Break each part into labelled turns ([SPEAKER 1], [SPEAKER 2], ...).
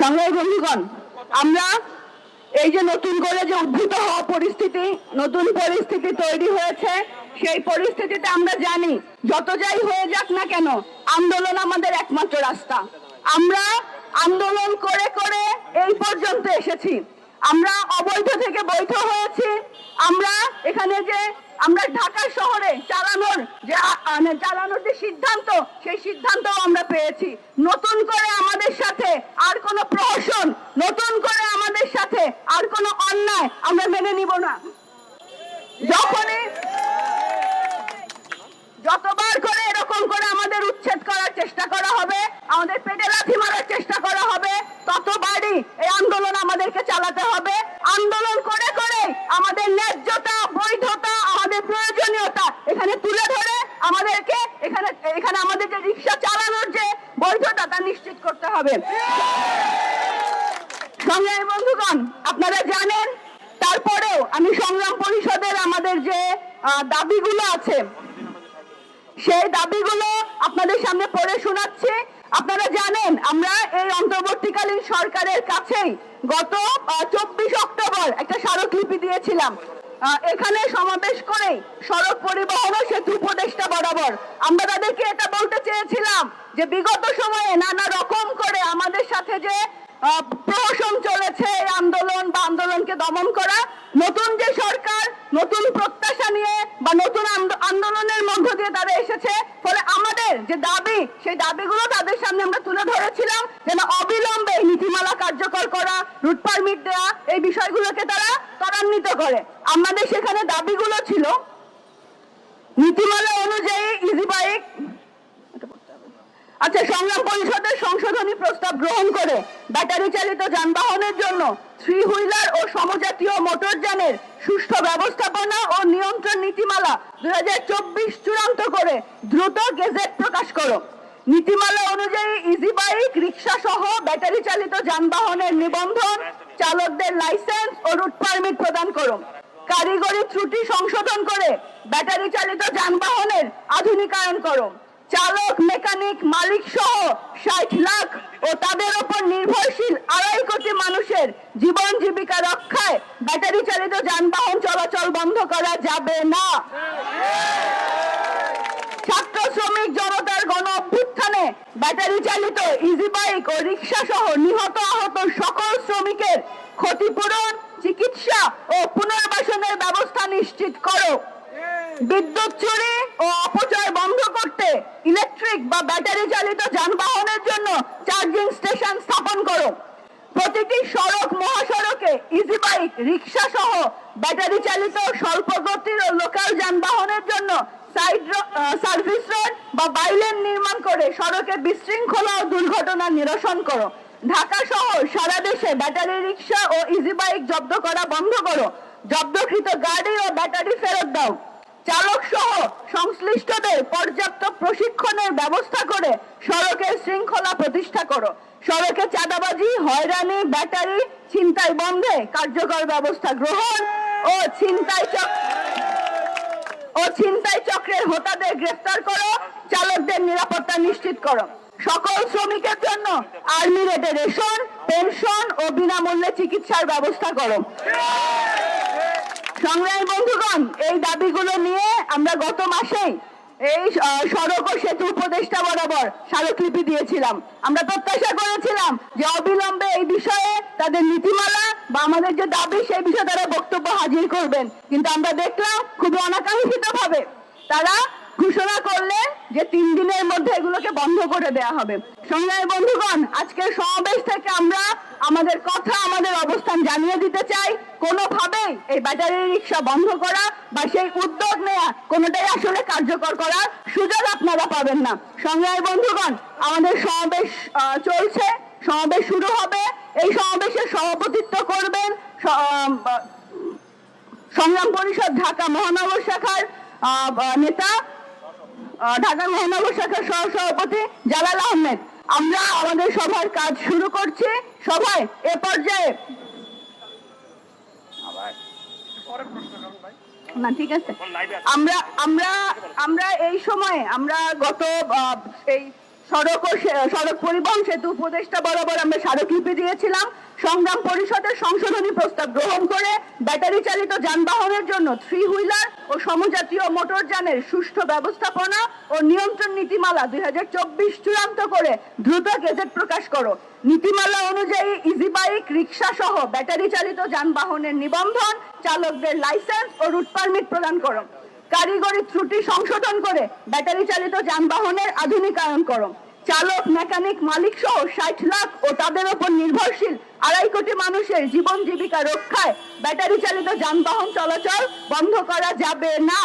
[SPEAKER 1] সংগ্রামী বন্ধুগণ, আমরা এই যে নতুন করে যে উদ্ভূত হওয়া পরিস্থিতি, নতুন পরিস্থিতি তৈরি হয়েছে, সেই পরিস্থিতিতে আমরা জানি, যত যাই হয়ে যাক না কেন, আন্দোলন আমাদের একমাত্র রাস্তা। আমরা আন্দোলন করে করে এই পর্যন্ত এসেছি। আমরা অবৈধ থেকে বৈধ হয়েছি। আমরা এখানে যে আমরা ঢাকা শহরে চালানোর যে মানে চালানোর যে সিদ্ধান্ত, সেই সিদ্ধান্ত আমরা পেয়েছি। নতুন করে আমাদের সাথে আর কোনো প্রহসন, নতুন করে আমাদের সাথে আর কোনো অন্যায় আমরা মেনে নিব না। যখনই যতবার করে এরকম করে আমাদের উচ্ছেদ করার চেষ্টা করা হবে, আমাদের পেটে লাথি মারার চেষ্টা করা হবে, ততবারই এই আন্দোলন আমাদেরকে চালাতে হবে। আন্দোলন করে করে আমাদের ন্যায্যতা বৈধতা আমাদের প্রয়োজনীয়তা এখানে তুলে ধরে আমাদেরকে এখানে এখানে আমাদের যে রিক্সা চালানোর যে বৈধতা তা নিশ্চিত করতে হবে বন্ধুগণ, আপনারা জানেন, তারপরেও আমি সংগ্রাম পরিষদের আমাদের যে দাবিগুলো আছে, সেই দাবিগুলো আপনাদের সামনে পড়ে শোনাচ্ছি। আপনারা জানেন, আমরা এই অন্তর্বর্তীকালীন সরকারের কাছেই গত চব্বিশ অক্টোবর একটা স্মারকলিপি দিয়েছিলাম। এখানে সমাবেশ করে সড়ক পরিবহন ও সেতু উপদেষ্টা বরাবর। আমরা তাদেরকে এটা বলতে চেয়েছিলাম যে বিগত সময়ে নানা রকম করে আমাদের সাথে যে প্রহসন চলেছে এই আন্দোলন বা আন্দোলনকে দমন করা, নতুন যে সরকার, নতুন প্রত্যাশা নিয়ে বা নতুন আন্দোলনের মধ্য দিয়ে তারা এসেছে, ফলে আমাদের যে দাবি, সেই দাবিগুলো তাদের সামনে আমরা তুলে ধরেছিলাম, যেন অবিলম্বে নীতিমালা কার্যকর করা, রুট পারমিট দেওয়া, এই বিষয়গুলোকে তারা ত্বরান্বিত করে। আমাদের সেখানে দাবিগুলো ছিল নীতিমালা অনুযায়ী ইজি বাইক আচ্ছা সংগ্রাম পরিষদের সংশোধনী প্রস্তাব গ্রহণ করে ব্যাটারি চালিত যানবাহনের জন্য থ্রি হুইলার ও সমজাতীয় মোটরযানের সুষ্ঠু ব্যবস্থাপনা ও নিয়ন্ত্রণ নীতিমালা দুই হাজার চব্বিশ চূড়ান্ত করে দ্রুত গেজেট প্রকাশ করো। নীতিমালা অনুযায়ী ইজি বাইক রিক্সা সহ ব্যাটারি চালিত যানবাহনের নিবন্ধন চালকদের লাইসেন্স ও রুট পারমিট প্রদান করো। কারিগরি ত্রুটি সংশোধন করে ব্যাটারি চালিত যানবাহনের আধুনিকায়ন করো। চালক, মেকানিক, মালিক সহ ষাট লাখ ও তাদের উপর নির্ভরশীল আড়াই কোটি মানুষের জীবন জীবিকা রক্ষায় ব্যাটারি চালিত যানবাহন চলাচল বন্ধ করা যাবে না। ছাত্র শ্রমিক জনতার গণ অভ্যুত্থানে ব্যাটারি চালিত ইজি বাইক ও রিক্সা সহ নিহত আহত সকল শ্রমিকের ক্ষতিপূরণ চিকিৎসা ও পুনর্বাসনের ব্যবস্থা নিশ্চিত করো বিদ্যুৎ চুরি ও অপচয় বন্ধ করতে ইলেকট্রিক বা ব্যাটারি চালিত যানবাহনের জন্য চার্জিং স্টেশন স্থাপন করো। প্রতিটি সড়ক, মহাসড়কে ইজি বাইক রিক্সা সহ ব্যাটারি চালিত স্বল্প গতির ও লোকাল যানবাহনের জন্য সাইড সার্ভিস রোড বা বাইলেন নির্মাণ করে সড়কে বিশৃঙ্খলা ও দুর্ঘটনা নিরসন করো। ঢাকা সহ সারা দেশে ব্যাটারি রিক্সা ও ইজি বাইক জব্দ করা বন্ধ করো। জব্দকৃত গাড়ি ও ব্যাটারি ফেরত দাও। চালক সহ সংশ্লিষ্টদের পর্যাপ্ত প্রশিক্ষণের ব্যবস্থা করে সড়কের শৃঙ্খলা প্রতিষ্ঠা করো। সড়কে চাঁদাবাজি, হয়রানি, ব্যাটারি, ছিনতাই বন্ধে কার্যকর ব্যবস্থা গ্রহণ ও ছিনতাই ও ছিনতাই চক্রের হোতাদের গ্রেফতার করো, চালকদের নিরাপত্তা নিশ্চিত করো। সকল শ্রমিকের জন্য আর্মি রেটে রেশন, পেনশন ও বিনামূল্যে চিকিৎসার ব্যবস্থা করো। সংগ্রামী বন্ধুগণ, এই দাবিগুলো নিয়ে আমরা গত মাসেই এই সড়ক ও সেতু উপদেষ্টা বরাবর স্মারকলিপি দিয়েছিলাম। আমরা প্রত্যাশা করেছিলাম যে অবিলম্বে এই বিষয়ে তাদের নীতিমালা বা আমাদের যে দাবি, সেই বিষয়ে তারা বক্তব্য হাজির করবেন। কিন্তু আমরা দেখলাম, খুবই অনাকাঙ্ক্ষিত ভাবে তারা ঘোষণা করলেন যে তিন দিনের মধ্যে এগুলোকে বন্ধ করে দেয়া হবে। সংগ্রামী বন্ধুগণ, আজকের সমাবেশ থেকে আমরা আমাদের কথা আমাদের অবস্থান জানিয়ে দিতে চাই কোনোভাবেই এই ব্যাটারি রিক্সা বন্ধ করা বা সেই উদ্যোগ নেওয়া কোনোটাই আসলে কার্যকর করার সুযোগ আপনারা পাবেন না। সংগ্রামী বন্ধুগণ, আমাদের সমাবেশ চলছে। সমাবেশ শুরু হবে। এই সমাবেশের সভাপতিত্ব করবেন সংগ্রাম পরিষদ ঢাকা মহানগর শাখার নেতা ঢাকা মহানগর শাখার সহ সভাপতি জালাল আহমেদ। আমরা আমাদের সভার কাজ শুরু করছি। সবাই এ পর্যায়ে না ঠিক আছে। আমরা আমরা আমরা এই সময়ে আমরা গত এই সড়ক ও সড়ক পরিবহন সেতু উপদেষ্টা বরাবর আমরা স্মারকলিপি দিয়েছিলাম। সংগ্রাম পরিষদের সংশোধনী প্রস্তাব গ্রহণ করে ব্যাটারি চালিত যানবাহনের জন্য থ্রি হুইলার ও সমজাতীয় মোটরযানের সুষ্ঠু ব্যবস্থাপনা ও নিয়ন্ত্রণ নীতিমালা দুই হাজার চব্বিশ চূড়ান্ত করে দ্রুত গেজেট প্রকাশ করো। নীতিমালা অনুযায়ী ইজি বাইক রিক্সা সহ ব্যাটারি চালিত যানবাহনের নিবন্ধন চালকদের লাইসেন্স ও রুট পারমিট প্রদান করো। কারিগরি ত্রুটি সংশোধন করে ব্যাটারি চালিত যানবাহনের আধুনিকায়ন করো। চালক মেকানিক মালিক সহ ষাট লাখ ও তাদের উপর নির্ভরশীল আড়াই কোটি মানুষের জীবন জীবিকা রক্ষায় ব্যাটারি চালিত যানবাহন চলাচল বন্ধ করা যাবে না।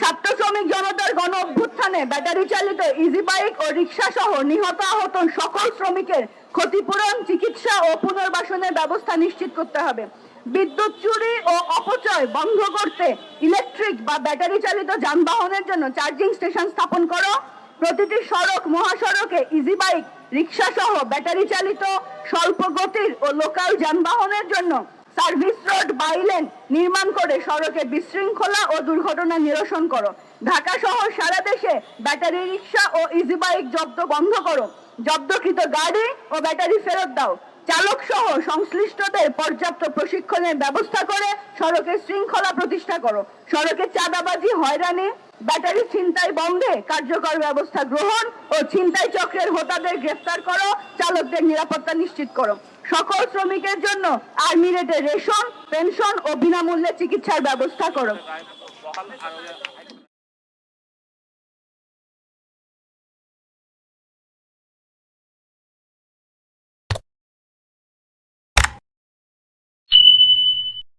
[SPEAKER 1] ছাত্র শ্রমিক জনতার গণ অভ্যুত্থানে ব্যাটারি চালিত ইজি বাইক ও রিক্সা সহ নিহত আহত সকল শ্রমিকের ক্ষতিপূরণ চিকিৎসা ও পুনর্বাসনের ব্যবস্থা নিশ্চিত করতে হবে। বিদ্যুৎ চুরি ও অপচয় বন্ধ করতে ইলেকট্রিক বা ব্যাটারি চালিত যানবাহনের জন্য চার্জিং স্টেশন স্থাপন করো। প্রতিটি সড়ক, মহাসড়কে ইজি বাইক রিক্সা সহ ব্যাটারি চালিত স্বল্প গতির ও লোকাল যানবাহনের জন্য সার্ভিস রোড বাইলেন নির্মাণ করে সড়কে বিশৃঙ্খলা ও দুর্ঘটনা নিরসন করো। ঢাকা সহ সারা দেশে ব্যাটারি, রিক্সা ও ইজি বাইক জব্দ বন্ধ করো। জব্দকৃত গাড়ি ও ব্যাটারি ফেরত দাও। চালক সহ সংশ্লিষ্টদের পর্যাপ্ত প্রশিক্ষণের ব্যবস্থা করে সড়কের শৃঙ্খলা প্রতিষ্ঠা করো। সড়কে চাঁদাবাজি, হয়রানি, ব্যাটারি ছিনতাই বন্ধে কার্যকর ব্যবস্থা গ্রহণ ও ছিনতাই চক্রের হোতাদের গ্রেফতার করো, চালকদের নিরাপত্তা নিশ্চিত করো। সকল শ্রমিকের জন্য আর্মি রেটে রেশন, পেনশন ও বিনামূল্যে চিকিৎসার ব্যবস্থা করো।